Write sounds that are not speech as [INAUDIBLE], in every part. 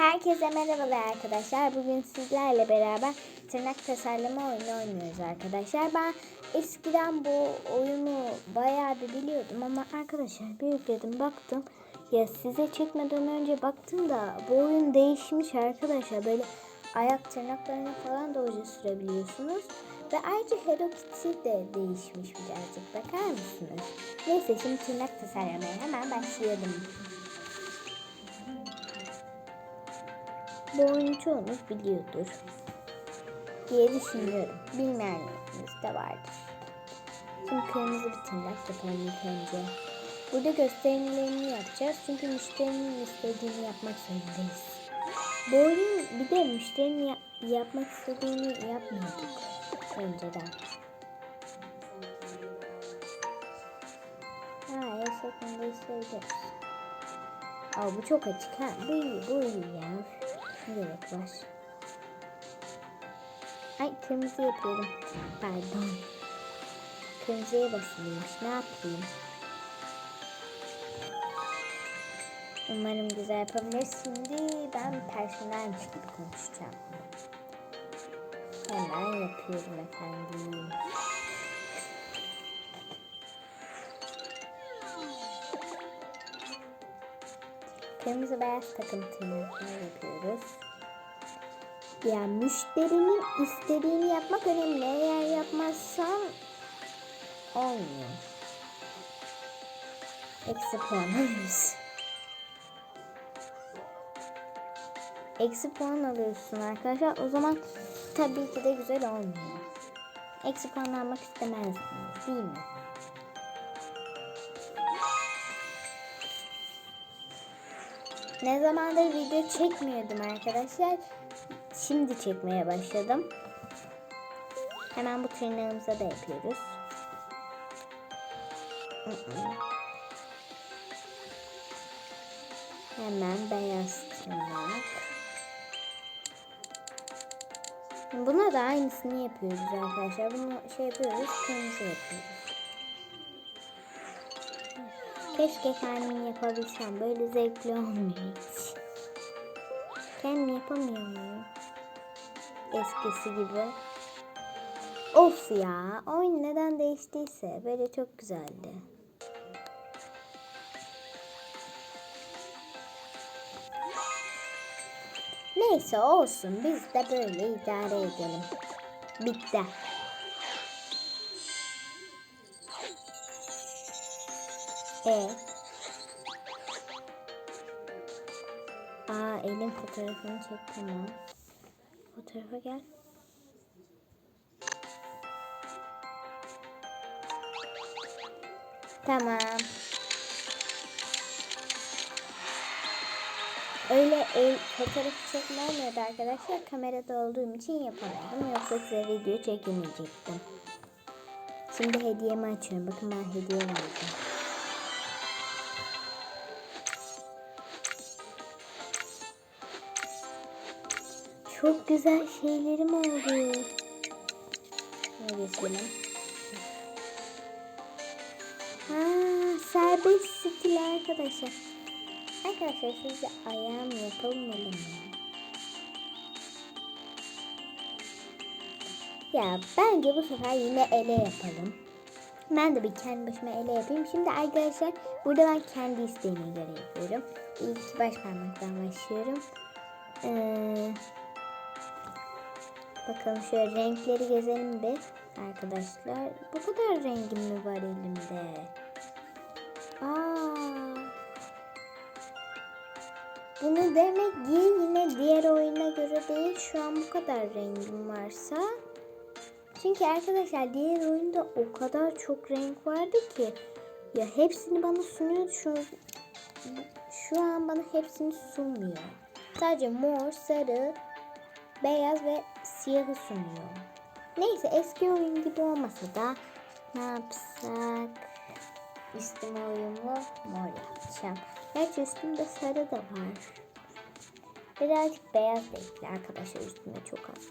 Herkese merhabalar arkadaşlar. Bugün sizlerle beraber tırnak tasarlama oyunu oynuyoruz arkadaşlar. Ben eskiden bu oyunu bayağı bir biliyordum ama arkadaşlar bir yükledim baktım. Ya size çekmeden önce baktım da bu oyun değişmiş arkadaşlar. Böyle ayak tırnaklarına falan da oje sürebiliyorsunuz. Ve ayrıca Hello Kitty de değişmiş birazcık. Bakar mısınız? Neyse şimdi tırnak tasarlamaya hemen başlayalım. Bu oyunu çoğunuz biliyordur diye düşünüyorum. Bilmeyenleriniz de vardır. Şimdi kırmızı bir tırnak yapalım ilk önce. Burada gösterimlerini yapacağız çünkü müşterinin istediğini yapmak zorundayız. Bu oyun bir de müşterinin ya- yapmak istediğini yapmıyorduk önceden. Ha, yaşakında isteyeceğiz. Aa, bu çok açık ha. Bu iyi, bu iyi ya. Ne gerek? Ay kırmızı yapıyorum. Pardon. Kırmızıya basılıymış. Ne yapayım? Umarım güzel yapabiliriz. Şimdi ben personelmiş gibi konuşacağım. Hemen yapıyorum efendim. Kırmızı beyaz takım tırnakları yapıyoruz. Yani müşterinin istediğini yapmak önemli. Eğer yapmazsan olmuyor. Eksi puan alıyoruz. Eksi puan alıyorsun arkadaşlar. O zaman tabii ki de güzel olmuyor. Eksi puan almak istemezdiniz değil mi? Ne zamandır video çekmiyordum arkadaşlar. Şimdi çekmeye başladım. Hemen bu tırnağımıza da yapıyoruz. Hemen beyaz tırnak. Buna da aynısını yapıyoruz arkadaşlar. Bunu şey yapıyoruz, kırmızı yapıyoruz. Keşke kendim yapabilsem. Böyle zevkli olmuyor hiç. Kendim yapamıyor muyum? Eskisi gibi. Of ya. Oyun neden değiştiyse. Böyle çok güzeldi. Neyse olsun. Biz de böyle idare edelim. Bitti. E. Aa elin fotoğrafını çek tamam. Fotoğrafa gel. Tamam. Öyle el fotoğrafı çekme olmuyordu arkadaşlar. Kamerada olduğum için yapamadım. Yoksa size video çekemeyecektim. Şimdi hediyemi açıyorum. Bakın ben hediye verdim. Çok güzel şeylerim oldu. Ne geçelim? Ha, serbest stil arkadaşlar. Arkadaşlar siz de ayağım yapılmalı mı? Ya bence bu sefer yine ele yapalım. Ben de bir kendi başıma ele yapayım. Şimdi arkadaşlar burada ben kendi isteğime göre yapıyorum. İlk baş parmaktan başlıyorum. Ee, bakalım şöyle renkleri gezelim bir arkadaşlar. Bu kadar rengim mi var elimde? Aa. Bunu demek ki yine diğer oyuna göre değil. Şu an bu kadar rengim varsa. Çünkü arkadaşlar diğer oyunda o kadar çok renk vardı ki. Ya hepsini bana sunuyordu. Şu, şu an bana hepsini sunmuyor. Sadece mor, sarı, beyaz ve siyahı sunuyor. Neyse eski oyun gibi olmasa da ne yapsak? Üstüme uyumlu mor yapacağım. Gerçi üstümde sarı da var. Birazcık beyaz da arkadaşlar üstünde çok az.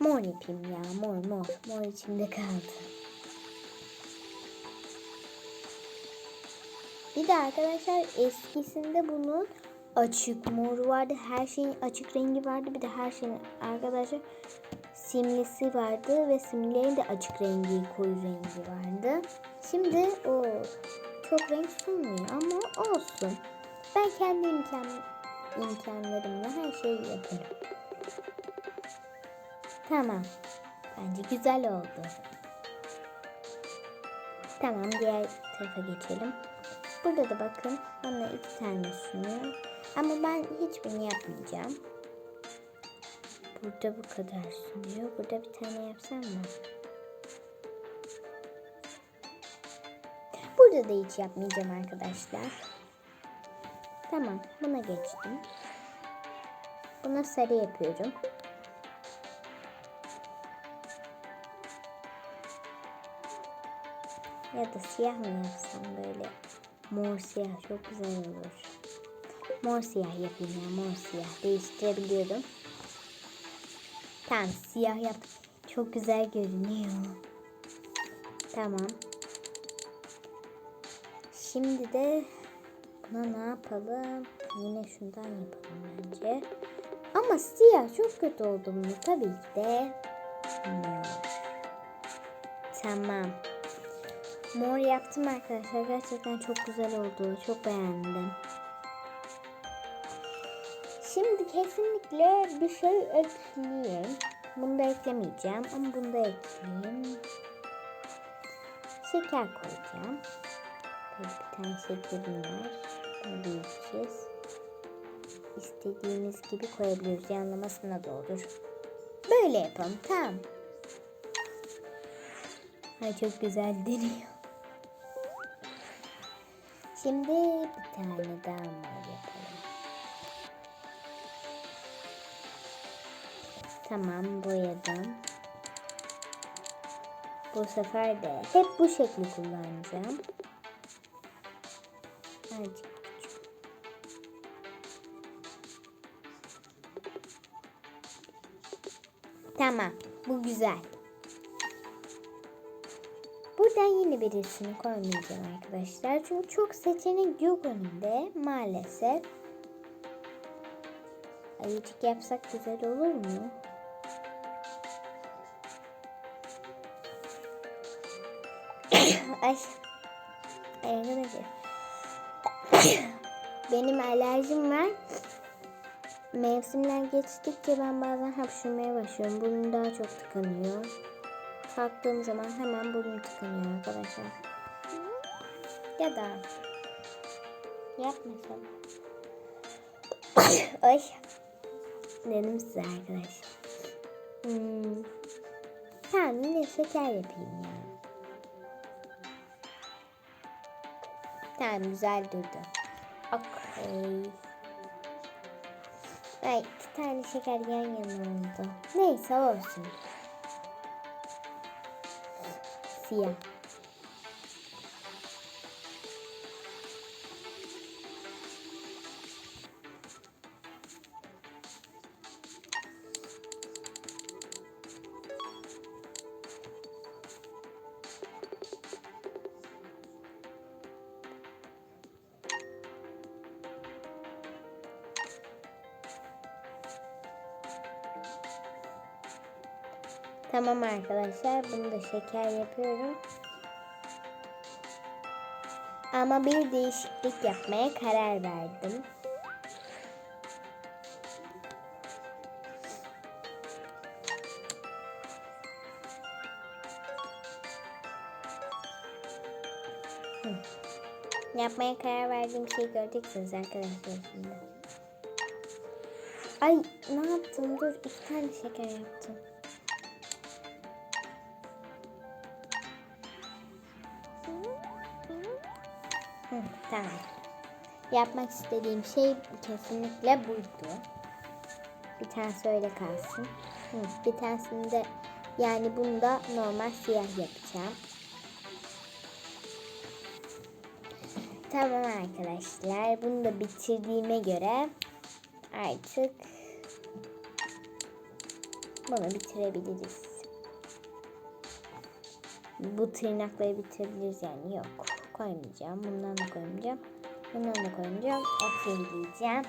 Mor yapayım ya mor mor. Mor içimde kaldı. Bir de arkadaşlar eskisinde bunun açık moru vardı. Her şeyin açık rengi vardı. Bir de her şeyin arkadaşlar simlisi vardı ve simlerin de açık rengi, koyu rengi vardı. Şimdi o çok renk sunmuyor ama olsun. Ben kendi imkan, imkanlarımla her şeyi yaparım. Tamam. Bence güzel oldu. Tamam diğer tarafa geçelim. Burada da bakın bana iki tane sunuyor. Ama ben hiçbirini yapmayacağım. Burada bu kadar sunuyor. Burada bir tane yapsam mı? Burada da hiç yapmayacağım arkadaşlar. Tamam buna geçtim. Buna sarı yapıyorum. Ya da siyah mı yapsam böyle? Mor siyah çok güzel olur. Mor siyah yapayım ya mor siyah. Değiştirebiliyorum. Tamam siyah yap. Çok güzel görünüyor. Tamam. Şimdi de buna ne yapalım? Yine şundan yapalım bence. Ama siyah çok kötü oldu mu? Tabii ki de. Tamam. Mor yaptım arkadaşlar. Gerçekten çok güzel oldu. Çok beğendim. Şimdi kesinlikle bir şey ekleyeyim. Bunu da eklemeyeceğim ama bunu da ekleyeyim. Şeker koyacağım. Bir tane şekerim var. Bunu büyüteceğiz. İstediğimiz gibi koyabiliriz. Yanlamasına da olur. Böyle yapalım. Tamam. Ay çok güzel deniyor. Şimdi bir tane daha mor yapalım. Tamam boyadım. Bu sefer de hep bu şekli kullanacağım. Azıcık. Tamam bu güzel. Buradan yine birisini koymayacağım arkadaşlar. Çünkü çok seçenek yok önünde maalesef. Ayıcık yapsak güzel olur mu? Ay. Ay arkadaşlar. [COUGHS] Benim alerjim var. Mevsimler geçtikçe ben bazen hapşırmaya başlıyorum. Burnum daha çok tıkanıyor. Kalktığım zaman hemen burnum tıkanıyor arkadaşlar. Ya da yapmasam. [COUGHS] Ay. Dedim size arkadaşlar. Hmm. Tamam yine şeker yapayım ya. Tamam güzel durdu. Okey. Ay iki tane şeker yan yana oldu. Neyse olsun. Siyah. Tamam arkadaşlar bunu da şeker yapıyorum. Ama bir değişiklik yapmaya karar verdim. Yapmaya karar verdiğim şeyi göreceksiniz arkadaşlar şimdi. Ay ne yaptım? Dur iki tane şeker yaptım. Tamam. Yapmak istediğim şey kesinlikle buydu. Bir tanesi öyle kalsın. Hı, bir tanesini de yani bunu da normal siyah yapacağım. Tamam arkadaşlar. Bunu da bitirdiğime göre artık bunu bitirebiliriz. Bu tırnakları bitirebiliriz yani yok. Koymayacağım. Bundan da koymayacağım. Bundan da koymayacağım. Okey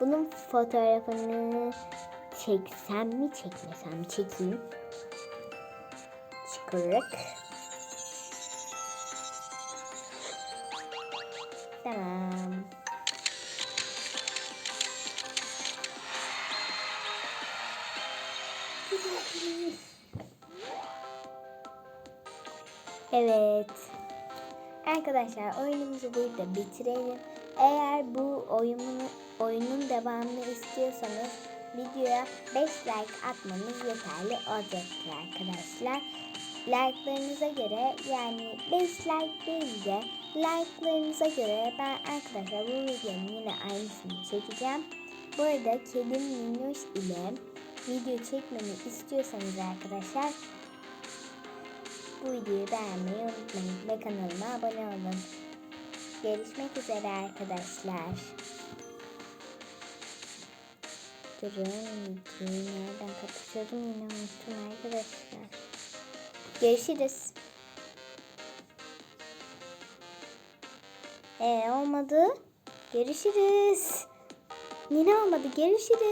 Bunun fotoğrafını çeksem mi çekmesem mi? Çekeyim. Çıkırık. Tamam. Evet. Arkadaşlar oyunumuzu burada bitirelim. Eğer bu oyunun, oyunun devamını istiyorsanız videoya 5 like atmanız yeterli olacaktır arkadaşlar. Like'larınıza göre yani 5 like değil de like'larınıza göre ben arkadaşlar bu videonun yine aynısını çekeceğim. Bu arada kedim Minnoş ile video çekmemi istiyorsanız arkadaşlar bu videoyu beğenmeyi unutmayın ve kanalıma abone olun. Görüşmek üzere arkadaşlar. Durun nereden kapatıyordum yine unuttum arkadaşlar. Görüşürüz. Ee olmadı. Görüşürüz. Yine olmadı. Görüşürüz.